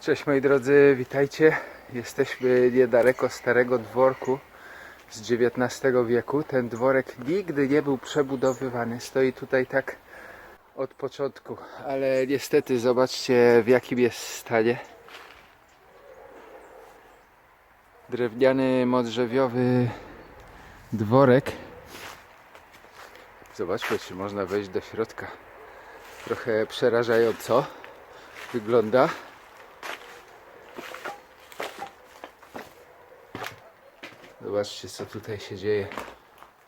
Cześć moi drodzy, witajcie. Jesteśmy niedaleko starego dworku z XIX wieku. Ten dworek nigdy nie był przebudowywany. Stoi tutaj tak od początku, ale niestety zobaczcie w jakim jest stanie. Drewniany, modrzewiowy dworek. Zobaczmy, czy można wejść do środka. Trochę przerażająco wygląda. Zobaczcie, co tutaj się dzieje.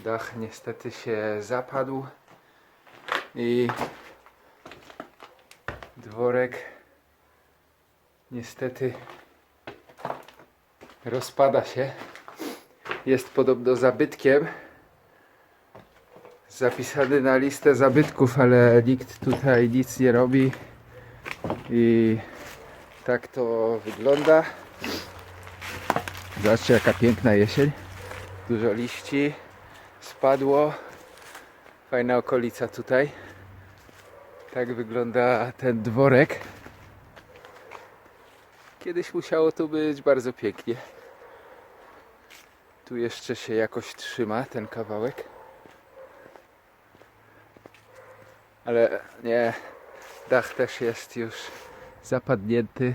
Dach niestety się zapadł i dworek niestety rozpada się. Jest podobno zabytkiem. Zapisany na listę zabytków, ale nikt tutaj nic nie robi. I tak to wygląda. Zobaczcie jaka piękna jesień. Dużo liści spadło. Fajna okolica tutaj. Tak wygląda ten dworek. Kiedyś musiało tu być bardzo pięknie. Tu jeszcze się jakoś trzyma ten kawałek. Ale nie, dach też jest już zapadnięty.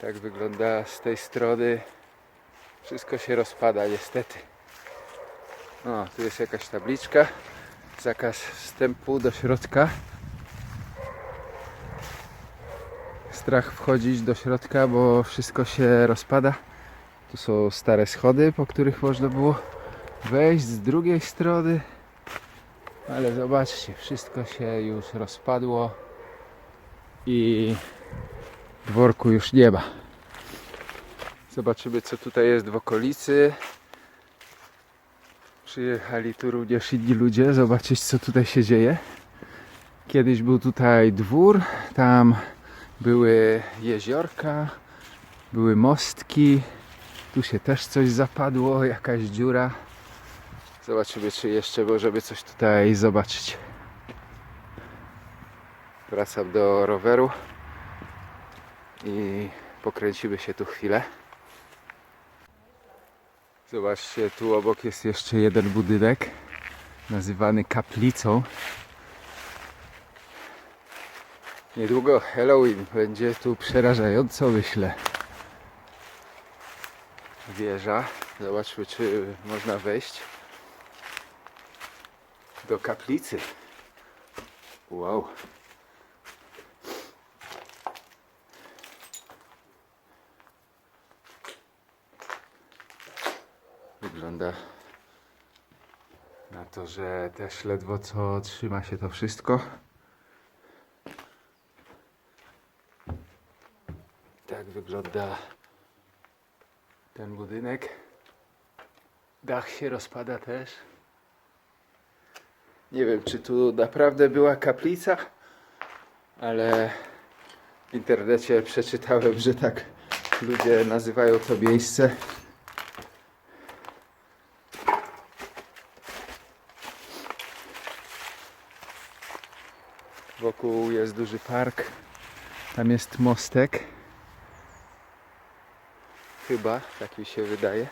Tak wygląda z tej strony. Wszystko się rozpada niestety. O, tu jest jakaś tabliczka. Zakaz wstępu do środka. Strach wchodzić do środka, bo wszystko się rozpada. Tu są stare schody, po których można było wejść z drugiej strony. Ale zobaczcie, wszystko się już rozpadło i dworku już nie ma. Zobaczymy co tutaj jest w okolicy. Przyjechali tu również inni ludzie zobaczyć co tutaj się dzieje. Kiedyś był tutaj dwór, tam były jeziorka, były mostki. Tu się też coś zapadło, jakaś dziura. Zobaczymy czy jeszcze możemy coś tutaj zobaczyć. Wracam do roweru i pokręcimy się tu chwilę. Zobaczcie, tu obok jest jeszcze jeden budynek nazywany kaplicą. Niedługo Halloween będzie tu przerażająco, myślę. Wieża. Zobaczmy, czy można wejść do kaplicy. Wow. Wygląda na to, że też ledwo co trzyma się to wszystko. Tak wygląda ten budynek. Dach się rozpada też. Nie wiem, czy tu naprawdę była kaplica, ale w internecie przeczytałem, że tak ludzie nazywają to miejsce. Wokół jest duży park. Tam jest mostek. Chyba, tak mi się wydaje.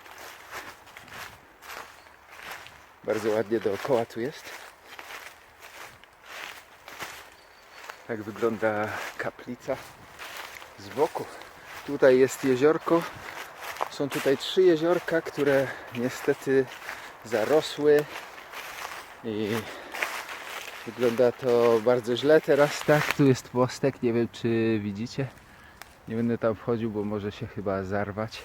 Bardzo ładnie dookoła tu jest. Tak wygląda kaplica z boku. Tutaj jest jeziorko. Są tutaj trzy jeziorka, które niestety zarosły i Wygląda to bardzo źle teraz, tak? Tu jest mostek, nie wiem czy widzicie. Nie będę tam wchodził, bo może się chyba zarwać.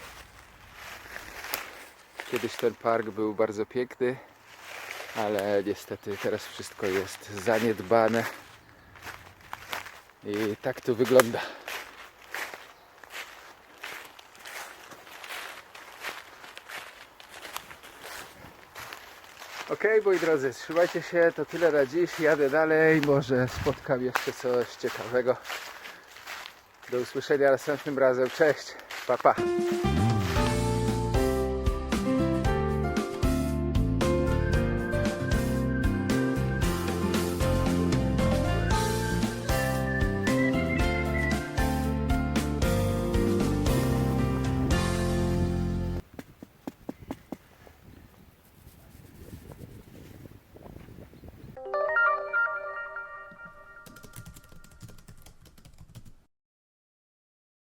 Kiedyś ten park był bardzo piękny, ale niestety teraz wszystko jest zaniedbane. I tak tu wygląda. Okej, moi drodzy, trzymajcie się, to tyle na dziś. Jadę dalej, może spotkam jeszcze coś ciekawego. Do usłyszenia następnym razem. Cześć, pa pa.